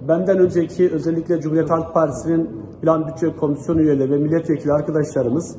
Benden önceki özellikle Cumhuriyet Halk Partisi'nin Plan Bütçe Komisyonu üyeleri ve milletvekili arkadaşlarımız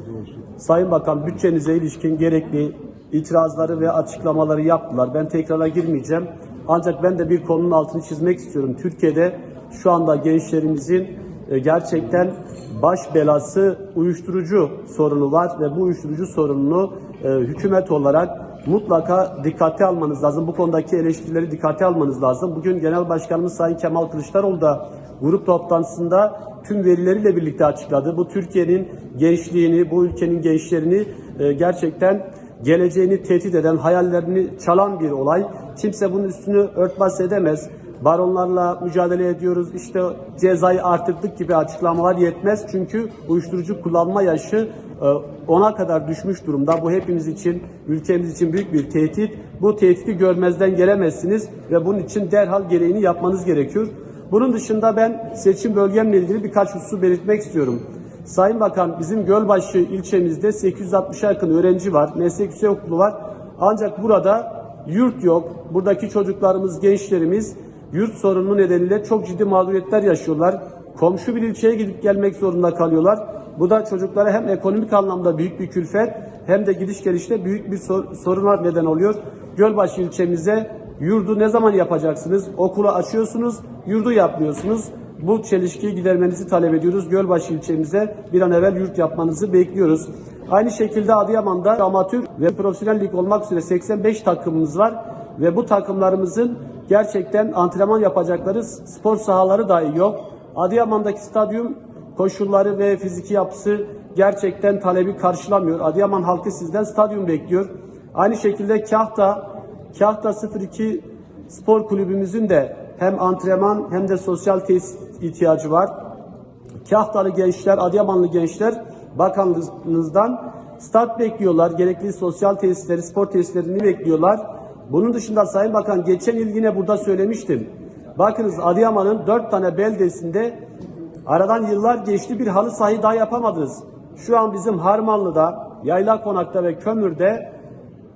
Sayın Bakan bütçenize ilişkin gerekli itirazları ve açıklamaları yaptılar. Ben tekrara girmeyeceğim. Ancak ben de bir konunun altını çizmek istiyorum. Türkiye'de şu anda gençlerimizin e, gerçekten baş belası uyuşturucu sorunu var ve bu uyuşturucu sorununu e, hükümet olarak mutlaka dikkate almanız lazım. Bu konudaki eleştirileri dikkate almanız lazım. Bugün Genel Başkanımız Sayın Kemal Kılıçdaroğlu da grup toplantısında tüm verileriyle birlikte açıkladı. Bu Türkiye'nin gençliğini, bu ülkenin gençlerini e, gerçekten geleceğini tehdit eden, hayallerini çalan bir olay. Kimse bunun üstünü örtbas edemez. Baronlarla mücadele ediyoruz. İşte cezayı artırdık gibi açıklamalar yetmez. Çünkü uyuşturucu kullanma yaşı e, ona kadar düşmüş durumda. Bu hepimiz için, ülkemiz için büyük bir tehdit. Bu tehdidi görmezden gelemezsiniz ve bunun için derhal gereğini yapmanız gerekiyor. Bunun dışında ben seçim bölgemle ilgili birkaç hususu belirtmek istiyorum. Sayın Bakan bizim Gölbaşı ilçemizde 860'a yakın öğrenci var. Meslek yüksekokulu var. Ancak burada yurt yok. Buradaki çocuklarımız, gençlerimiz yurt sorunu nedeniyle çok ciddi mağduriyetler yaşıyorlar. Komşu bir ilçeye gidip gelmek zorunda kalıyorlar. Bu da çocuklara hem ekonomik anlamda büyük bir külfet hem de gidiş gelişte büyük bir sor- soruna neden oluyor. Gölbaşı ilçemize yurdu ne zaman yapacaksınız? Okulu açıyorsunuz, yurdu yapmıyorsunuz. Bu çelişkiyi gidermenizi talep ediyoruz. Gölbaşı ilçemize bir an evvel yurt yapmanızı bekliyoruz. Aynı şekilde Adıyaman'da amatör ve profesyonel lig olmak üzere 85 takımımız var ve bu takımlarımızın gerçekten antrenman yapacakları spor sahaları dahi yok. Adıyaman'daki stadyum koşulları ve fiziki yapısı gerçekten talebi karşılamıyor. Adıyaman halkı sizden stadyum bekliyor. Aynı şekilde Kahta, Kahta 02 spor kulübümüzün de hem antrenman hem de sosyal tesis ihtiyacı var. Kahtalı gençler, Adıyamanlı gençler bakanlığınızdan stat bekliyorlar. Gerekli sosyal tesisleri, spor tesislerini bekliyorlar. Bunun dışında Sayın Bakan geçen yıl yine burada söylemiştim. Bakınız Adıyaman'ın dört tane beldesinde aradan yıllar geçti bir halı sahi daha yapamadınız. Şu an bizim Harmanlı'da, Yayla Konak'ta ve Kömür'de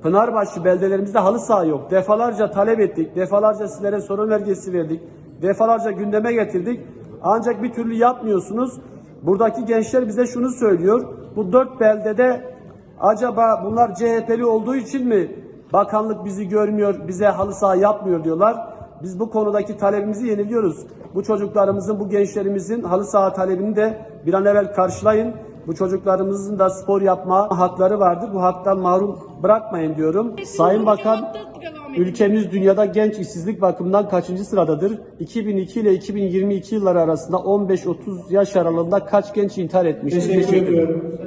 Pınarbaşı beldelerimizde halı saha yok. Defalarca talep ettik, defalarca sizlere sorun vergisi verdik, defalarca gündeme getirdik. Ancak bir türlü yapmıyorsunuz. Buradaki gençler bize şunu söylüyor. Bu dört beldede acaba bunlar CHP'li olduğu için mi bakanlık bizi görmüyor, bize halı saha yapmıyor diyorlar. Biz bu konudaki talebimizi yeniliyoruz. Bu çocuklarımızın, bu gençlerimizin halı saha talebini de bir an evvel karşılayın. Bu çocuklarımızın da spor yapma hakları vardır. Bu haktan mahrum bırakmayın diyorum. Sayın Bakan, ülkemiz dünyada genç işsizlik bakımından kaçıncı sıradadır? 2002 ile 2022 yılları arasında 15-30 yaş aralığında kaç genç intihar etmiştir? Teşekkür ediyorum.